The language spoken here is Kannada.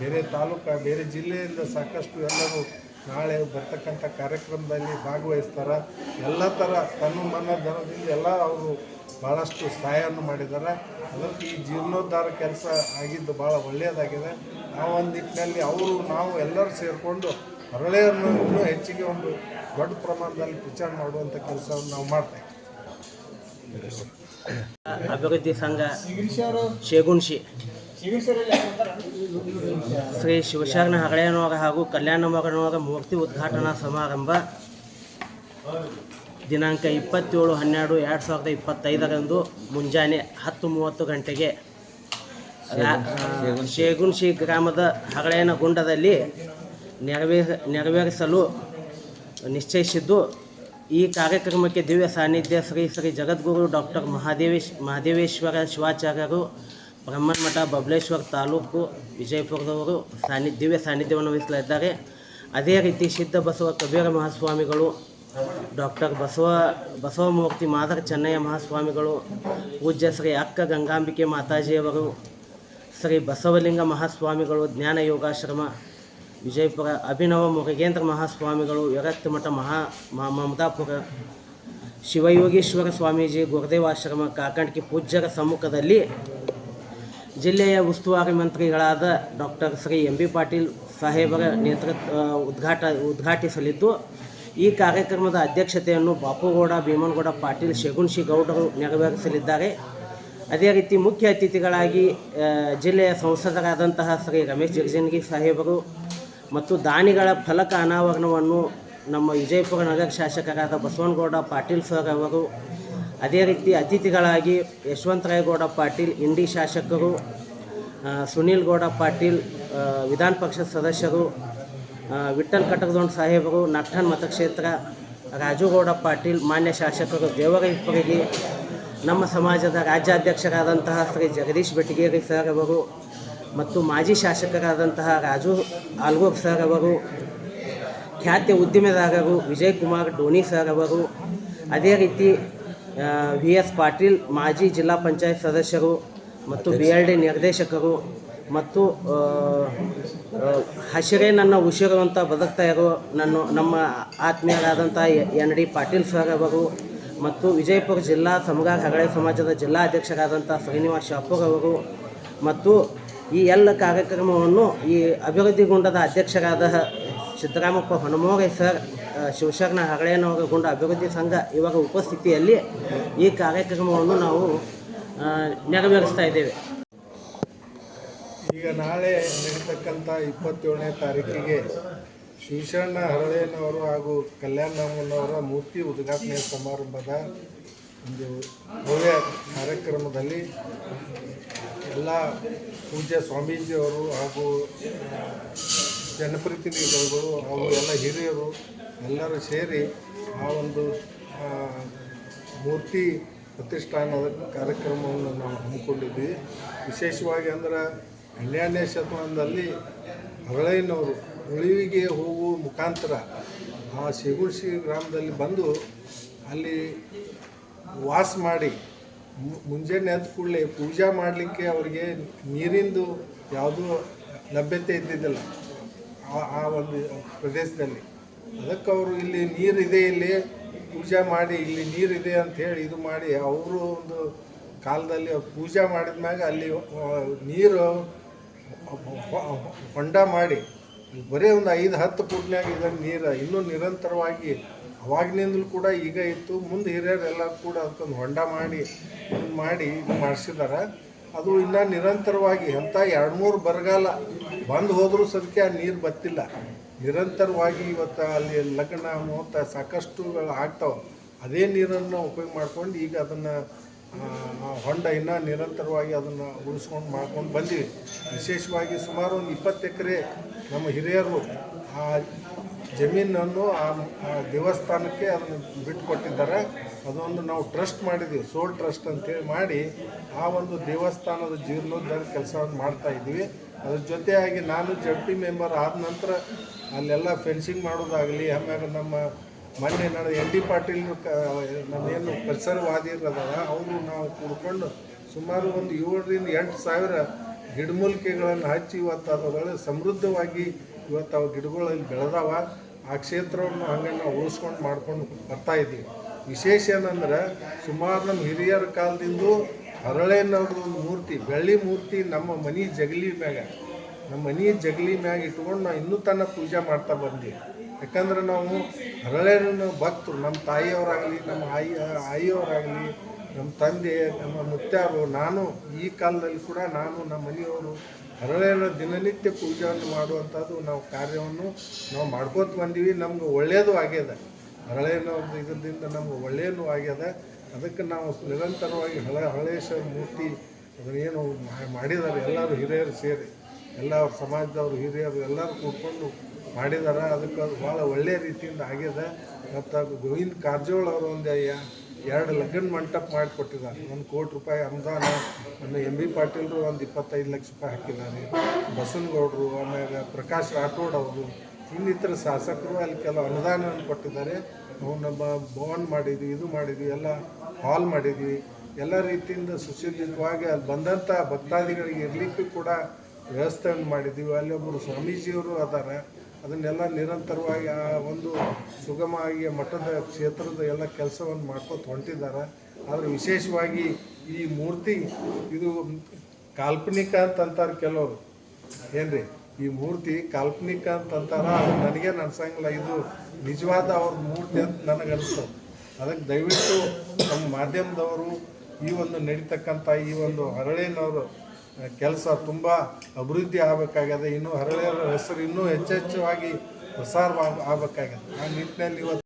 ಬೇರೆ ತಾಲೂಕು ಬೇರೆ ಜಿಲ್ಲೆಯಿಂದ ಸಾಕಷ್ಟು ಎಲ್ಲರೂ ನಾಳೆ ಬರ್ತಕ್ಕಂಥ ಕಾರ್ಯಕ್ರಮದಲ್ಲಿ ಭಾಗವಹಿಸ್ತಾರೆ. ಎಲ್ಲ ಥರ ತನ್ನ ಮನ ಧನದಿಂದ ಎಲ್ಲ ಅವರು ಭಾಳಷ್ಟು ಸಹಾಯವನ್ನು ಮಾಡಿದ್ದಾರೆ. ಅದಕ್ಕೆ ಈ ಜೀರ್ಣೋದ್ಧಾರ ಕೆಲಸ ಆಗಿದ್ದು ಭಾಳ ಒಳ್ಳೆಯದಾಗಿದೆ. ಆ ಒಂದು ನಿಟ್ಟಿನಲ್ಲಿ ಅವರು ನಾವು ಎಲ್ಲರೂ ಸೇರಿಕೊಂಡು ಹರಳೆಯನ್ನು ಇನ್ನೂ ಹೆಚ್ಚಿಗೆ ಒಂದು ದೊಡ್ಡ ಪ್ರಮಾಣದಲ್ಲಿ ಪ್ರಚಾರ ಮಾಡುವಂಥ ಕೆಲಸವನ್ನು ನಾವು ಮಾಡ್ತೇವೆ ಅಭಿವೃದ್ಧಿ ಸಂಘ ಶೇಗುಣಶಿ. ಶ್ರೀ ಶಿವಶರಣ ಹಗಳೆಯನವರ ಹಾಗೂ ಕಲ್ಯಾಣ ಮಗನವಾಗ ಮೂರ್ತಿ ಉದ್ಘಾಟನಾ ಸಮಾರಂಭ ದಿನಾಂಕ ಇಪ್ಪತ್ತೇಳು ಹನ್ನೆರಡು ಎರಡು ಸಾವಿರದ ಇಪ್ಪತ್ತೈದರಂದು ಮುಂಜಾನೆ ಹತ್ತು ಮೂವತ್ತು ಗಂಟೆಗೆ ಶೇಗುಣಶಿ ಗ್ರಾಮದ ಹಗಳೆಯನ ಗುಂಡದಲ್ಲಿ ನೆರವೇರ ನೆರವೇರಿಸಲು ನಿಶ್ಚಯಿಸಿದ್ದು ಈ ಕಾರ್ಯಕ್ರಮಕ್ಕೆ ದಿವ್ಯ ಸಾನ್ನಿಧ್ಯ ಶ್ರೀ ಶ್ರೀ ಜಗದ್ಗುರು ಡಾಕ್ಟರ್ ಮಹಾದೇವೇಶ್ ಮಹಾದೇವೇಶ್ವರ ಶಿವಾಚಾರ್ಯರು ಬ್ರಹ್ಮನ್ಮಠ, ಬಬಲೇಶ್ವರ ತಾಲೂಕು, ವಿಜಯಪುರದವರು ಸಾನ್ನಿ, ದಿವ್ಯ ಸಾನ್ನಿಧ್ಯವನ್ನು ವಹಿಸಲಿದ್ದಾರೆ ಅದೇ ರೀತಿ ಸಿದ್ಧ ಬಸವ ಕಬೀರ ಮಹಾಸ್ವಾಮಿಗಳು, ಡಾಕ್ಟರ್ ಬಸವ, ಬಸವಮೂರ್ತಿ ಮಾದರ ಚೆನ್ನಯ್ಯ ಮಹಾಸ್ವಾಮಿಗಳು, ಪೂಜ್ಯ ಶ್ರೀ ಅಕ್ಕ ಗಂಗಾಂಬಿಕೆ ಮಾತಾಜಿಯವರು, ಶ್ರೀ ಬಸವಲಿಂಗ ಮಹಾಸ್ವಾಮಿಗಳು, ಜ್ಞಾನ ಯೋಗಾಶ್ರಮ, ವಿಜಯಪುರ ಅಭಿನವ ಮುರುಗೇಂದ್ರ ಮಹಾಸ್ವಾಮಿಗಳು ವಿರಕ್ತ ಮಠ ಮಹಾ ಮಮದಾಪುರ ಶಿವಯೋಗೀಶ್ವರ ಸ್ವಾಮೀಜಿ, ಗುರುದೇವಾಶ್ರಮ, ಕಾಕಂಡ್ಕಿ ಪೂಜ್ಯರ ಸಮ್ಮುಖದಲ್ಲಿ ಜಿಲ್ಲೆಯ ಉಸ್ತುವಾರಿ ಮಂತ್ರಿಗಳಾದ doctor Shri M B Patil ಸಾಹೇಬರ ನೇತೃತ್ವ ಉದ್ಘಾಟ, ಉದ್ಘಾಟಿಸಲಿದ್ದು, ಈ ಕಾರ್ಯಕ್ರಮದ ಅಧ್ಯಕ್ಷತೆಯನ್ನು ಬಾಪುಗೌಡ, ಭೀಮನಗೌಡ, ಪಾಟೀಲ್, ಶಗುನ್ಶಿ ಗೌಡರು ನೆರವೇರಿಸಲಿದ್ದಾರೆ. ಅದೇ ರೀತಿ ಮುಖ್ಯ ಅತಿಥಿಗಳಾಗಿ ಜಿಲ್ಲೆಯ ಸಂಸದರಾದಂತಹ ಶ್ರೀ ರಮೇಶ್ ಜಗಜಿಣಗಿ ಸಾಹೇಬರು ಮತ್ತು ದಾನಿಗಳ ಫಲಕ ಅನಾವರಣವನ್ನು ನಮ್ಮ ವಿಜಯಪುರ ನಗರ ಶಾಸಕರಾದ ಬಸವನಗೌಡ, ಪಾಟೀಲ್ ಸರ್ ಅವರು ಅದೇ ರೀತಿ ಅತಿಥಿಗಳಾಗಿ ಯಶವಂತರಾಯಗೌಡ ಪಾಟೀಲ್ ಇಂಡಿ ಶಾಸಕರು ಸುನೀಲ್ ಗೌಡ ಪಾಟೀಲ್ ವಿಧಾನ ಪರಿಷತ್ ಸದಸ್ಯರು ವಿಠಲ್ ಕಟಕದೊಂಡ್ ಸಾಹೇಬರು ನಟ್ಟನ್ ಮತಕ್ಷೇತ್ರ, ರಾಜುಗೌಡ ಪಾಟೀಲ್, ಮಾನ್ಯ ಶಾಸಕರು ದೇವರಿಪ್ಪರಿಗೆ ನಮ್ಮ ಸಮಾಜದ ರಾಜ್ಯಾಧ್ಯಕ್ಷರಾದಂತಹ ಶ್ರೀ ಜಗದೀಶ್ ಬೆಟಗೇರಿ ಸರ್ ಅವರು ಮತ್ತು ಮಾಜಿ ಶಾಸಕರಾದಂತಹ ರಾಜು ಆಲ್ಗೋರ್ ಸರ್ ಅವರು, ಖ್ಯಾತ ಉದ್ದಿಮೆದಾರರು ವಿಜಯ್ ಕುಮಾರ್ ಡೋನಿ ಸರ್ ಅವರು, ಅದೇ ರೀತಿ ವಿ ಎಸ್ ಪಾಟೀಲ್, ಮಾಜಿ ಜಿಲ್ಲಾ ಪಂಚಾಯತ್ ಸದಸ್ಯರು ಮತ್ತು ಬಿ ಎಲ್ ಡಿ ನಿರ್ದೇಶಕರು ಮತ್ತು ಹಸಿರೇ ನನ್ನ ಉಸಿರು ಅಂತ ಬದುಕ್ತಾ ಇರೋ ನನ್ನ, ನಮ್ಮ ಆತ್ಮೀಯರಾದಂಥ ಎನ್ ಡಿ ಪಾಟೀಲ್ ಸರ್ ಅವರು ಮತ್ತು ವಿಜಯಪುರ ಜಿಲ್ಲಾ ಸಮಗಾರ ಹಗಡೆ ಸಮಾಜದ ಜಿಲ್ಲಾ ಅಧ್ಯಕ್ಷರಾದಂಥ ಶ್ರೀನಿವಾಸ್ ಶಾಪೂರ್ ಅವರು ಮತ್ತು ಈ ಎಲ್ಲ ಕಾರ್ಯಕ್ರಮವನ್ನು ಈ ಅಭಿವೃದ್ಧಿಗೊಂಡದ ಅಧ್ಯಕ್ಷರಾದ ಸಿದ್ದರಾಮಪ್ಪ ಹೊನಮೋರೆ ಸರ್ ಶಿವಶರಣ ಹಗಳೆಯನವರ ಗುಂಡ ಅಭಿವೃದ್ಧಿ ಸಂಘ ಇವಾಗ ಉಪಸ್ಥಿತಿಯಲ್ಲಿ ಈ ಕಾರ್ಯಕ್ರಮವನ್ನು ನಾವು ನೆರವೇರಿಸ್ತಾ ಇದ್ದೇವೆ. ಈಗ ನಾಳೆ ನಡೀತಕ್ಕಂಥ ಇಪ್ಪತ್ತೇಳನೇ ತಾರೀಕಿಗೆ ಶಿವಶರಣ ಹರಳೆಯನವರು ಹಾಗೂ ಕಲ್ಯಾಣಮ್ಮನವರ ಮೂರ್ತಿ ಉದ್ಘಾಟನೆ ಸಮಾರಂಭದ ಒಂದು ಭವ್ಯ ಕಾರ್ಯಕ್ರಮದಲ್ಲಿ ಎಲ್ಲ ಪೂಜ್ಯ ಸ್ವಾಮೀಜಿಯವರು ಹಾಗೂ ಜನಪ್ರತಿನಿಧಿಗಳು ಅವರು ಎಲ್ಲ ಹಿರಿಯರು ಎಲ್ಲರೂ ಸೇರಿ ಆ ಒಂದು ಮೂರ್ತಿ ಪ್ರತಿಷ್ಠಾನದ ಕಾರ್ಯಕ್ರಮವನ್ನು ನಾವು ಹಮ್ಮಿಕೊಂಡಿದ್ವಿ ವಿಶೇಷವಾಗಿ ಅಂದ್ರೆ ಹನ್ನೆರಡನೇ ಶತಮಾನದಲ್ಲಿ ಹರಳಯ್ಯನವರು ಉಳಿವಿಗೆ ಹೋಗುವ ಮುಖಾಂತರ ಆ ಸಿಗುಣಿ ಗ್ರಾಮದಲ್ಲಿ ಬಂದು ಅಲ್ಲಿ ವಾಸ ಮಾಡಿ ಮುಂಜಾನೆ ಎದ್ದ ಕೂಡಲೇ ಪೂಜೆ ಮಾಡಲಿಕ್ಕೆ ಅವರಿಗೆ ನೀರಿಂದು ಯಾವುದೂ ಲಭ್ಯತೆ ಇದ್ದಿದ್ದಿಲ್ಲ. ಆ ಒಂದು ಪ್ರದೇಶದಲ್ಲಿ. ಅದಕ್ಕೆ ಅವರು ಇಲ್ಲಿ ನೀರಿದೆ ಇಲ್ಲಿ, ಪೂಜೆ ಮಾಡಿ ಇಲ್ಲಿ ನೀರಿದೆ ಅಂತ ಹೇಳಿ ಇದು ಮಾಡಿ ಅವರು ಒಂದು ಕಾಲದಲ್ಲಿ ಪೂಜೆ ಮಾಡಿದ ಮ್ಯಾಗ ಅಲ್ಲಿ ನೀರು ಹೊಂಡ ಮಾಡಿ ಬರೀ ಒಂದು ಐದು ಹತ್ತು ಫುಟ್ನಾಗ ಇದನ್ನು ನೀರು ಇನ್ನೂ ನಿರಂತರವಾಗಿ ಅವಾಗಿನಿಂದಲೂ ಕೂಡ ಈಗ ಇತ್ತು, ಮುಂದೆ ಹಿರಿಯರೆಲ್ಲ ಕೂಡ ಅದಕ್ಕೊಂದು ಹೊಂಡ ಮಾಡಿ ಮಾಡಿ ಇದು ಮಾಡಿಸಿದಾರೆ. ಅದು ಇನ್ನೂ ನಿರಂತರವಾಗಿ ಅಂತ ಎರಡು ಮೂರು ಬರಗಾಲ ಬಂದು ಹೋದರೂ ಸದ್ಯಕ್ಕೆ ಆ ನೀರು ಬತ್ತಿಲ್ಲ. ನಿರಂತರವಾಗಿ ಇವತ್ತು ಅಲ್ಲಿ ಲಗ್ನ ಮುಹೂರ್ತ ಸಾಕಷ್ಟು ಆಗ್ತಾವೆ. ಅದೇ ನೀರನ್ನು ಉಪಯೋಗ ಮಾಡ್ಕೊಂಡು ಈಗ ಅದನ್ನು ಹೊಂಡ ಇನ್ನೂ ನಿರಂತರವಾಗಿ ಅದನ್ನು ಉಳಿಸ್ಕೊಂಡು ಮಾಡ್ಕೊಂಡು ಬಂದಿವಿ. ವಿಶೇಷವಾಗಿ ಸುಮಾರು ಒಂದು ಇಪ್ಪತ್ತು ಎಕರೆ ನಮ್ಮ ಹಿರಿಯರು ಆ ಜಮೀನನ್ನು ಆ ದೇವಸ್ಥಾನಕ್ಕೆ ಅದನ್ನು ಬಿಟ್ಟುಕೊಟ್ಟಿದ್ದಾರೆ ಅದೊಂದು ನಾವು ಟ್ರಸ್ಟ್ ಮಾಡಿದ್ದೀವಿ ಸೋಲ್ ಟ್ರಸ್ಟ್ ಅಂತೇಳಿ ಮಾಡಿ ಆ ಒಂದು ದೇವಸ್ಥಾನದ ಜೀರ್ಣೋದ್ಧಾರ ಕೆಲಸವನ್ನು ಮಾಡ್ತಾ ಇದ್ದೀವಿ. ಅದ್ರ ಜೊತೆಯಾಗಿ ನಾನು ಜಂಟಿ ಮೆಂಬರ್ ಆದ ನಂತರ ಅಲ್ಲೆಲ್ಲ ಫೆನ್ಸಿಂಗ್ ಮಾಡೋದಾಗಲಿ, ಆಮ್ಯಾಗ ನಮ್ಮ ಮೊನ್ನೆ ನಾನು ಎನ್ ಡಿ ಪಾಟೀಲ್ ನಮ್ಮೇನು ಪರಿಸರವಾದಿರದಾರ ಅವರು ನಾವು ಕೂಡ್ಕೊಂಡು ಸುಮಾರು ಒಂದು ಏಳರಿಂದ ಎಂಟು ಸಾವಿರ ಗಿಡಮೂಲಿಕೆಗಳನ್ನು ಹಚ್ಚಿ ಇವತ್ತು ಅದರೊಳಗೆ ಸಮೃದ್ಧವಾಗಿ ಇವತ್ತು ಅವು ಗಿಡಗಳಲ್ಲಿ ಬೆಳೆದಾವ. ಆ ಕ್ಷೇತ್ರವನ್ನು ಹಂಗೆ ನಾವು ಉಳಿಸ್ಕೊಂಡು ಮಾಡ್ಕೊಂಡು ಬರ್ತಾ ಇದ್ದೀವಿ. ವಿಶೇಷ ಏನಂದ್ರೆ ಸುಮಾರು ನಮ್ಮ ಹಿರಿಯರ ಕಾಲದಿಂದ ಹರಳೆನವ್ರದ್ದು ಒಂದು ಮೂರ್ತಿ, ಬೆಳ್ಳಿ ಮೂರ್ತಿ ನಮ್ಮ ಮನೆ ಜಗಲಿ ಮ್ಯಾಗ, ನಮ್ಮ ಮನೆ ಜಗಲಿ ಮ್ಯಾಗ ಇಟ್ಕೊಂಡು ನಾವು ಇನ್ನೂ ತನಕ ಪೂಜೆ ಮಾಡ್ತಾ ಬಂದ್ವಿ. ಯಾಕಂದ್ರೆ ನಾವು ಹರಳೆನ ಭಕ್ತರು, ನಮ್ಮ ತಾಯಿಯವರಾಗಲಿ, ನಮ್ಮ ಆಯಿ, ಆಯಿಯವರಾಗಲಿ ನಮ್ಮ ತಂದೆ, ನಮ್ಮ ಮುತ್ಯಾರು ನಾನು ಈ ಕಾಲದಲ್ಲಿ ಕೂಡ ನಾನು ನಮ್ಮ ಮನೆಯವರು ಹರಳೆಲ್ಲ ದಿನನಿತ್ಯ ಪೂಜೆಯನ್ನು ಮಾಡುವಂಥದ್ದು ನಾವು ಕಾರ್ಯವನ್ನು ನಾವು ಮಾಡ್ಕೋತ ಬಂದೀವಿ. ನಮ್ಗೆ ಒಳ್ಳೆಯದು ಆಗ್ಯದ. ಒಂದು ಇದರಿಂದ ನಮ್ಗೆ ಒಳ್ಳೆಯದು ಆಗ್ಯದ. ಅದಕ್ಕೆ ನಾವು ನಿರಂತರವಾಗಿ ಹಳೆ ಹಳೇಶ್ವರ ಮೂರ್ತಿ ಅದನ್ನೇನು ಮಾಡಿದ್ದಾರೆ. ಎಲ್ಲರೂ ಹಿರಿಯರು ಸೇರಿ, ಎಲ್ಲ ಸಮಾಜದವರು, ಹಿರಿಯರು ಎಲ್ಲರೂ ಕೂತ್ಕೊಂಡು ಮಾಡಿದ್ದಾರೆ ಅದಕ್ಕೆ ಅದು ಭಾಳ ಒಳ್ಳೆಯ ರೀತಿಯಿಂದ ಆಗಿದೆ ಮತ್ತು ಗೋವಿಂದ ಕಾರಜೋಳ ಅವರು ಒಂದು ಎರಡು ಲಗ್ನ ಮಂಟಪ ಮಾಡಿಕೊಟ್ಟಿದ್ದಾರೆ. ಒಂದು ಕೋಟಿ ರೂಪಾಯಿ ಅನುದಾನ ಒಂದು ಎಂ ಬಿ ಪಾಟೀಲ್ರು ಒಂದು ಇಪ್ಪತ್ತೈದು ಲಕ್ಷ ರೂಪಾಯಿ ಹಾಕಿದ್ದಾರೆ. ಬಸನಗೌಡರು, ಆಮೇಲೆ ಪ್ರಕಾಶ್ ರಾಠೋಡ್ ಅವರು, ಇನ್ನಿತರ ಶಾಸಕರು ಅಲ್ಲಿ ಕೆಲವು ಅನುದಾನವನ್ನು ಕೊಟ್ಟಿದ್ದಾರೆ. ನಾವು ನಮ್ಮ ಭವನ್ ಮಾಡಿದ್ವಿ, ಇದು ಮಾಡಿದ್ವಿ, ಎಲ್ಲ ಹಾಲ್ ಮಾಡಿದ್ವಿ. ಎಲ್ಲ ರೀತಿಯಿಂದ ಸುಸಜ್ಜಿತವಾಗಿ ಅಲ್ಲಿ ಬಂದಂಥ ಭಕ್ತಾದಿಗಳಿಗೆ ಇರಲಿಕ್ಕೂ ಕೂಡ ವ್ಯವಸ್ಥೆಯನ್ನು ಮಾಡಿದ್ದೀವಿ. ಅಲ್ಲಿ ಒಬ್ಬರು ಸ್ವಾಮೀಜಿಯವರು ಅದಾರ. ಅದನ್ನೆಲ್ಲ ನಿರಂತರವಾಗಿ ಆ ಒಂದು ಸುಗಮವಾಗಿ ಮಠದ ಕ್ಷೇತ್ರದ ಎಲ್ಲ ಕೆಲಸವನ್ನು ಮಾಡ್ಕೊತ ಹೊಂಟಿದ್ದಾರೆ. ಆದರೆ ವಿಶೇಷವಾಗಿ ಈ ಮೂರ್ತಿ, ಇದು ಕಾಲ್ಪನಿಕ ಅಂತಂತಾರೆ ಕೆಲವರು. ಏನ್ರಿ? ಈ ಮೂರ್ತಿ ಕಾಲ್ಪನಿಕ ಅಂತ ಅಂತಾರ ಅದು ನನಗೆ ಅನ್ಸಂಗಿಲ್ಲ ಇದು ನಿಜವಾದ ಅವ್ರ ಮೂರ್ತಿ ಅಂತ ನನಗೆ ಅನಿಸ್ತದೆ ಅದಕ್ಕೆ ದಯವಿಟ್ಟು ನಮ್ಮ ಮಾಧ್ಯಮದವರು ಈ ಒಂದು ನಡೀತಕ್ಕಂಥ ಈ ಒಂದು ಹರಳಿನವರು ಕೆಲಸ ತುಂಬ ಅಭಿವೃದ್ಧಿ ಆಗಬೇಕಾಗಿದೆ. ಇನ್ನೂ ಹರಳೆಯರ ಹೆಸರು ಇನ್ನೂ ಹೆಚ್ಚೆಚ್ಚವಾಗಿ ಪ್ರಸಾರ ಆಗಬೇಕಾಗಿದೆ. ಆ ನಿಟ್ಟಿನಲ್ಲಿ ಇವತ್ತು